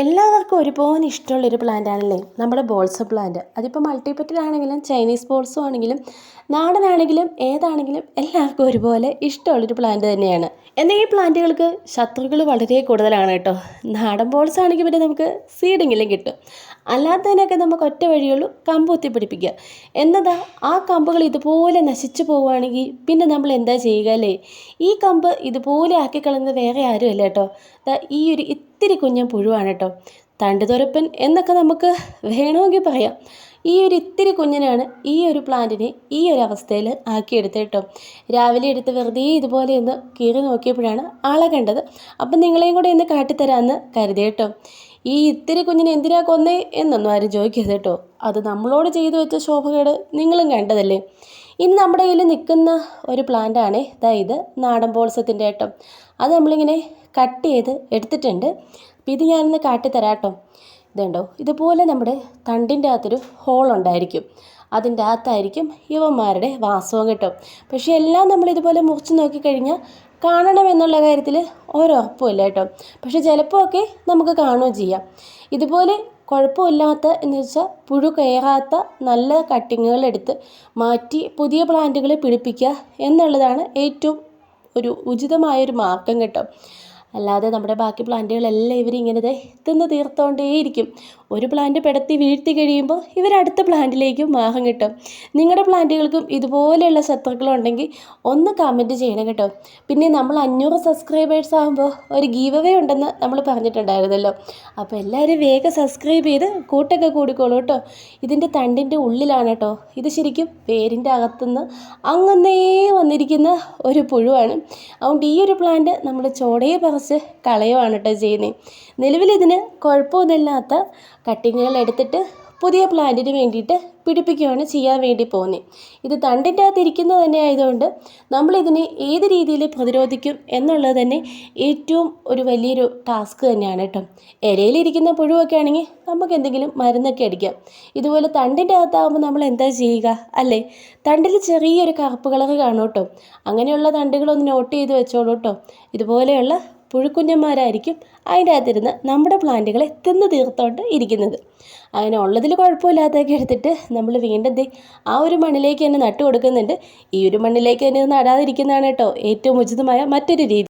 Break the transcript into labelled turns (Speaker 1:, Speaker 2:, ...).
Speaker 1: എല്ലാവർക്കും ഒരുപോലെ ഇഷ്ടമുള്ളൊരു പ്ലാന്റ് ആണല്ലേ? നമ്മുടെ ബോൾസ് പ്ലാന്റ് അതിപ്പോൾ മൾട്ടിപ്പറ്റിലാണെങ്കിലും ചൈനീസ് ബോൾസും ആണെങ്കിലും നാടനാണെങ്കിലും ഏതാണെങ്കിലും എല്ലാവർക്കും ഒരുപോലെ ഇഷ്ടമുള്ളൊരു പ്ലാന്റ് തന്നെയാണ്. എന്നാൽ ഈ പ്ലാന്റുകൾക്ക് ശത്രുക്കൾ വളരെ കൂടുതലാണ് കേട്ടോ. നാടൻ ബോൾസ് ആണെങ്കിൽ പിന്നെ നമുക്ക് സീഡെങ്കിലും കിട്ടും. അല്ലാത്തതിനൊക്കെ നമുക്ക് ഒറ്റ വഴിയുള്ളൂ കമ്പ് ഒത്തിപ്പിടിപ്പിക്കുക എന്നതാ ആ കമ്പുകൾ ഇതുപോലെ നശിച്ചു പോവുകയാണെങ്കിൽ പിന്നെ നമ്മൾ എന്താ ചെയ്യുക അല്ലേ? ഈ കമ്പ് ഇതുപോലെ ആക്കിക്കളയുന്നത് വേറെ ആരുമല്ല കേട്ടോ. ഈ ഒരു ഇത്തിരി കുഞ്ഞൻ പുഴുവാണ് കേട്ടോ. തണ്ടുതുരപ്പൻ എന്നൊക്കെ നമുക്ക് വേണമെങ്കിൽ പറയാം. ഈ ഒരു ഇത്തിരി കുഞ്ഞിനാണ് ഈ ഒരു പ്ലാന്റിനെ ഈ ഒരു അവസ്ഥയിൽ ആക്കിയെടുത്ത് കേട്ടോ. രാവിലെ എടുത്ത് വെറുതെ ഇതുപോലെ ഒന്ന് കീറി നോക്കിയപ്പോഴാണ് ആളെ കണ്ടത്. അപ്പം നിങ്ങളെയും കൂടെ ഒന്ന് കാട്ടിത്തരാമെന്ന് കരുതി കേട്ടോ. ഈ ഇത്തിരി കുഞ്ഞിനെ എന്തിനാ കൊന്നേ എന്നൊന്നും ആരും ചോദിക്കരുത് കേട്ടോ. അത് നമ്മളോട് ചെയ്തു വെച്ച ശോഭകേട് നിങ്ങളും കണ്ടതല്ലേ? ഇനി നമ്മുടെ കയ്യിൽ നിൽക്കുന്ന ഒരു പ്ലാന്റാണ് അതായത് നാടൻ പോൾസത്തിന്റെ കേട്ടോ അത് നമ്മളിങ്ങനെ കട്ട് ചെയ്ത് എടുത്തിട്ടുണ്ട്. അപ്പോൾ ഇത് ഞാനൊന്ന് കാട്ടിത്തരാം കേട്ടോ. ഇതുണ്ടോ? ഇതുപോലെ നമ്മുടെ തണ്ടിന്റെ അകത്തൊരു ഹോൾ ഉണ്ടായിരിക്കും. അതിന്റെ അകത്തായിരിക്കും ഇവന്മാരുടെ വാസവും കിട്ടും. പക്ഷേ എല്ലാം നമ്മളിതുപോലെ മുറിച്ച് നോക്കിക്കഴിഞ്ഞാൽ കാണണം എന്നുള്ള കാര്യത്തിൽ ഒരുറപ്പുമില്ല കേട്ടോ. പക്ഷേ ചിലപ്പോഴൊക്കെ നമുക്ക് കാണുകയും ചെയ്യാം. ഇതുപോലെ കുഴപ്പമില്ലാത്ത എന്ന് വെച്ചാൽ പുഴു കയറാത്ത നല്ല കട്ടിങ്ങുകൾ എടുത്ത് മാറ്റി പുതിയ പ്ലാന്റുകൾ പിടിപ്പിക്കുക എന്നുള്ളതാണ് ഏറ്റവും ഒരു ഉചിതമായൊരു മാർഗം കേട്ടോ. അല്ലാതെ നമ്മുടെ ബാക്കി പ്ലാന്റുകളെല്ലാം ഇവർ ഇങ്ങനെ തിന്ന് തീർത്തുകൊണ്ടേയിരിക്കും ഒരു പ്ലാന്റ് പെടത്തി വീഴ്ത്തി കഴിയുമ്പോൾ ഇവർ അടുത്ത പ്ലാന്റിലേക്കും മാഹം കിട്ടും. നിങ്ങളുടെ പ്ലാന്റുകൾക്കും ഇതുപോലെയുള്ള ശത്രുക്കളുണ്ടെങ്കിൽ ഒന്ന് കമന്റ് ചെയ്യണം കേട്ടോ. പിന്നെ നമ്മൾ അഞ്ഞൂറ് സബ്സ്ക്രൈബേഴ്സ് ആകുമ്പോൾ ഒരു ഗീവ് അവേ ഉണ്ടെന്ന് നമ്മൾ പറഞ്ഞിട്ടുണ്ടായിരുന്നല്ലോ. അപ്പോൾ എല്ലാവരും വേഗം സബ്സ്ക്രൈബ് ചെയ്ത് കൂട്ടൊക്കെ കൂടിക്കോളൂ കേട്ടോ. ഇതിന്റെ തണ്ടിന്റെ ഉള്ളിലാണ് കേട്ടോ. ഇത് ശരിക്കും വേരിന്റെ അകത്തുനിന്ന് അങ്ങന്നേ വന്നിരിക്കുന്ന ഒരു പുഴുവാണ്. അതുകൊണ്ട് ഈ ഒരു പ്ലാന്റ് നമ്മൾ ചോടയെ പറിച്ച് കളയുവാണ് കേട്ടോ ചെയ്യുന്നത് നിലവിൽ ഇതിന് കുഴപ്പമൊന്നുമില്ലാത്ത കട്ടിങ്ങുകൾ എടുത്തിട്ട് പുതിയ പ്ലാന്റിന് വേണ്ടിയിട്ട് പിടിപ്പിക്കുകയാണ് ചെയ്യാൻ വേണ്ടി പോകുന്നത് ഇത് തണ്ടിന്റെ അകത്ത് ഇരിക്കുന്നത് തന്നെ ആയതുകൊണ്ട് നമ്മളിതിനെ ഏത് രീതിയിൽ പ്രതിരോധിക്കും എന്നുള്ളത് തന്നെ ഏറ്റവും ഒരു വലിയൊരു ടാസ്ക് തന്നെയാണ് കേട്ടോ ഇലയിലിരിക്കുന്ന പുഴുവൊക്കെ ആണെങ്കിൽ നമുക്ക് എന്തെങ്കിലും മരുന്നൊക്കെ അടിക്കാം. ഇതുപോലെ തണ്ടിന്റെ അകത്താകുമ്പോൾ നമ്മൾ എന്താ ചെയ്യുക? അല്ലേ? തണ്ടിൽ ചെറിയൊരു കറുപ്പ് കളർ കാണും കേട്ടോ അങ്ങനെയുള്ള തണ്ടുകളൊന്ന് നോട്ട് ചെയ്ത് വെച്ചോളൂ കേട്ടോ ഇതുപോലെയുള്ള പുഴുക്കുഞ്ഞന്മാരായിരിക്കും അതിന്റെ അകത്തിരുന്ന് നമ്മുടെ പ്ലാന്റുകളെ തിന്ന് തീർത്തോണ്ട് ഇരിക്കുന്നത്. അങ്ങനെ ഉള്ളതിൽ കുഴപ്പമില്ലാത്തതൊക്കെ എടുത്തിട്ട് നമ്മൾ വീണ്ടും ആ ഒരു മണ്ണിലേക്ക് തന്നെ നട്ടു കൊടുക്കുന്നുണ്ട് ഈ ഒരു മണ്ണിലേക്ക് തന്നെ നടാതിരിക്കുന്നതാണ് കേട്ടോ ഏറ്റവും ഉചിതമായ മറ്റൊരു രീതി.